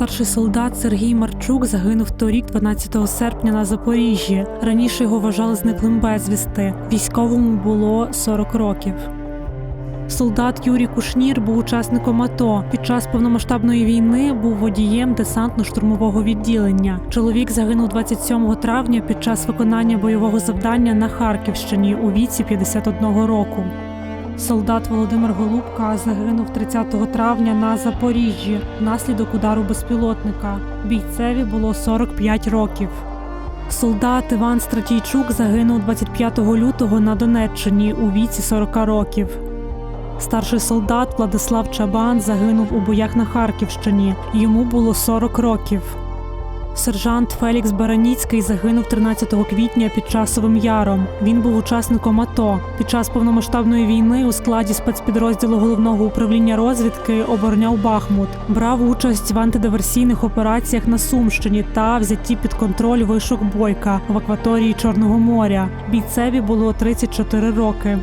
Старший солдат Сергій Марчук загинув торік, 12 серпня на Запоріжжі. Раніше його вважали зниклим безвісти. Військовому було 40 років. Солдат Юрій Кушнір був учасником АТО. Під час повномасштабної війни був водієм десантно-штурмового відділення. Чоловік загинув 27 травня під час виконання бойового завдання на Харківщині у віці 51 року. Солдат Володимир Голубка загинув 30 травня на Запоріжжі внаслідок удару безпілотника. Бійцеві було 45 років. Солдат Іван Стратійчук загинув 25 лютого на Донеччині у віці 40 років. Старший солдат Владислав Чабан загинув у боях на Харківщині. Йому було 40 років. Сержант Фелікс Бараніцький загинув 13 квітня під часовим яром. Він був учасником АТО. Під час повномасштабної війни у складі спецпідрозділу головного управління розвідки обороняв Бахмут. Брав участь в антидиверсійних операціях на Сумщині та взятті під контроль вишок Бойка в акваторії Чорного моря. Бійцеві було 34 роки.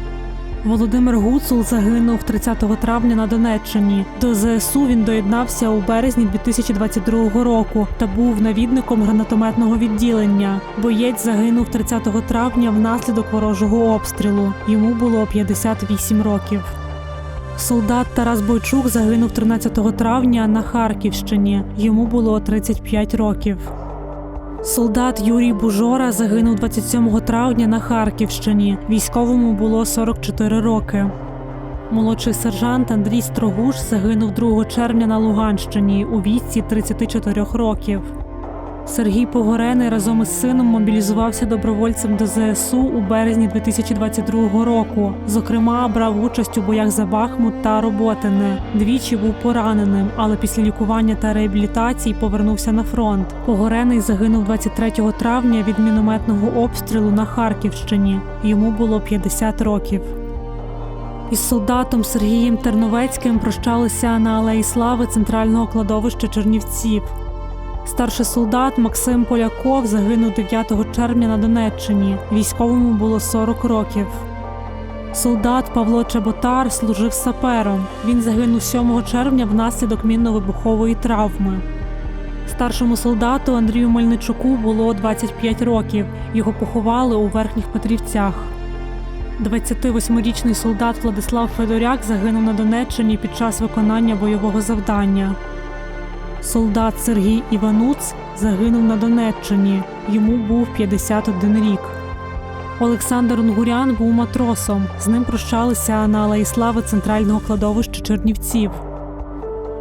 Володимир Гуцул загинув 30 травня на Донеччині. До ЗСУ він доєднався у березні 2022 року та був навідником гранатометного відділення. Боєць загинув 30 травня внаслідок ворожого обстрілу. Йому було 58 років. Солдат Тарас Бойчук загинув 13 травня на Харківщині. Йому було 35 років. Солдат Юрій Бужора загинув 27 травня на Харківщині. Військовому було 44 роки. Молодший сержант Андрій Строгуш загинув 2 червня на Луганщині у віці 34 років. Сергій Погорений разом із сином мобілізувався добровольцем до ЗСУ у березні 2022 року. Зокрема, брав участь у боях за Бахмут та Роботине. Двічі був пораненим, але після лікування та реабілітації повернувся на фронт. Погорений загинув 23 травня від мінометного обстрілу на Харківщині. Йому було 50 років. Із солдатом Сергієм Терновецьким прощалися на Алеї Слави центрального кладовища Чернівців. Старший солдат Максим Поляков загинув 9 червня на Донеччині. Військовому було 40 років. Солдат Павло Чеботар служив сапером. Він загинув 7 червня внаслідок мінно-вибухової травми. Старшому солдату Андрію Мельничуку було 25 років. Його поховали у верхніх Петрівцях. 28-річний солдат Владислав Федоряк загинув на Донеччині під час виконання бойового завдання. Солдат Сергій Івануц загинув на Донеччині. Йому був 51 рік. Олександр Унгурян був матросом. З ним прощалися на Алеї Слави центрального кладовища Чернівців.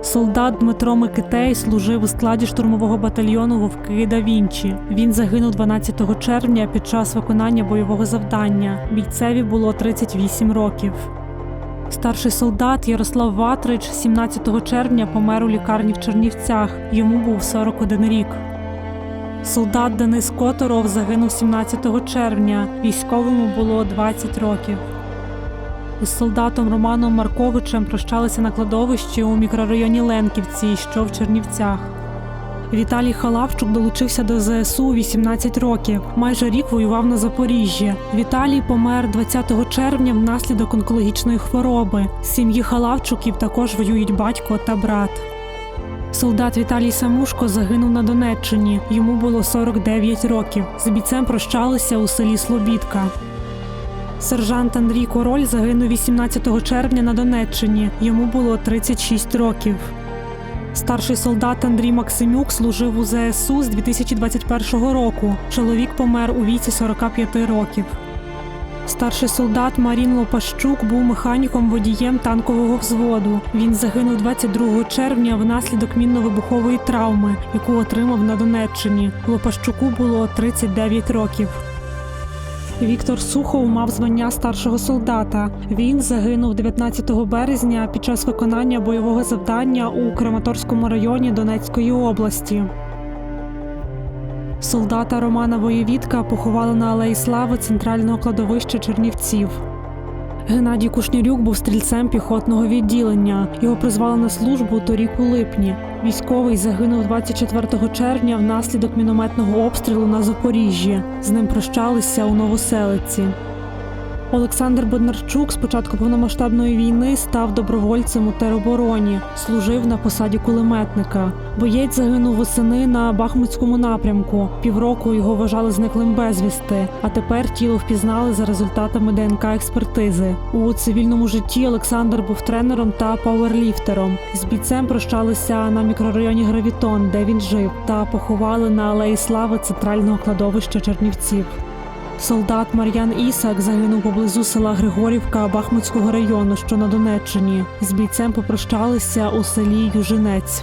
Солдат Дмитро Микитей служив у складі штурмового батальйону Вовки да Вінчі. Він загинув 12 червня під час виконання бойового завдання. Бійцеві було 38 років. Старший солдат Ярослав Ватрич 17 червня помер у лікарні в Чернівцях. Йому був 41 рік. Солдат Денис Которов загинув 17 червня. Військовому було 20 років. Із солдатом Романом Марковичем прощалися на кладовищі у мікрорайоні Ленківці, що в Чернівцях. Віталій Халавчук долучився до ЗСУ 18 років. Майже рік воював на Запоріжжі. Віталій помер 20 червня внаслідок онкологічної хвороби. З сім'ї Халавчуків також воюють батько та брат. Солдат Віталій Самушко загинув на Донеччині. Йому було 49 років. З бійцем прощалися у селі Слобідка. Сержант Андрій Король загинув 18 червня на Донеччині. Йому було 36 років. Старший солдат Андрій Максимюк служив у ЗСУ з 2021 року. Чоловік помер у віці 45 років. Старший солдат Марін Лопащук був механіком водієм танкового взводу. Він загинув 22 червня внаслідок мінно-вибухової травми, яку отримав на Донеччині. Лопащуку було 39 років. Віктор Сухов мав звання старшого солдата. Він загинув 19 березня під час виконання бойового завдання у Краматорському районі Донецької області. Солдата Романа Воєвідка поховали на Алеї Слави центрального кладовища Чернівців. Геннадій Кушнірюк був стрільцем піхотного відділення. Його призвали на службу торік у липні. Військовий загинув 24 червня внаслідок мінометного обстрілу на Запоріжжі. З ним прощалися у Новоселиці. Олександр Боднарчук з початку повномасштабної війни став добровольцем у теробороні, служив на посаді кулеметника. Боєць загинув восени на Бахмутському напрямку. Півроку його вважали зниклим безвісти, а тепер тіло впізнали за результатами ДНК експертизи. У цивільному житті Олександр був тренером та пауерліфтером. З бійцем прощалися на мікрорайоні Гравітон, де він жив, та поховали на алеї слави центрального кладовища Чернівців. Солдат Мар'ян Ісак загинув поблизу села Григорівка Бахмутського району, що на Донеччині. З бійцем попрощалися у селі Южинець.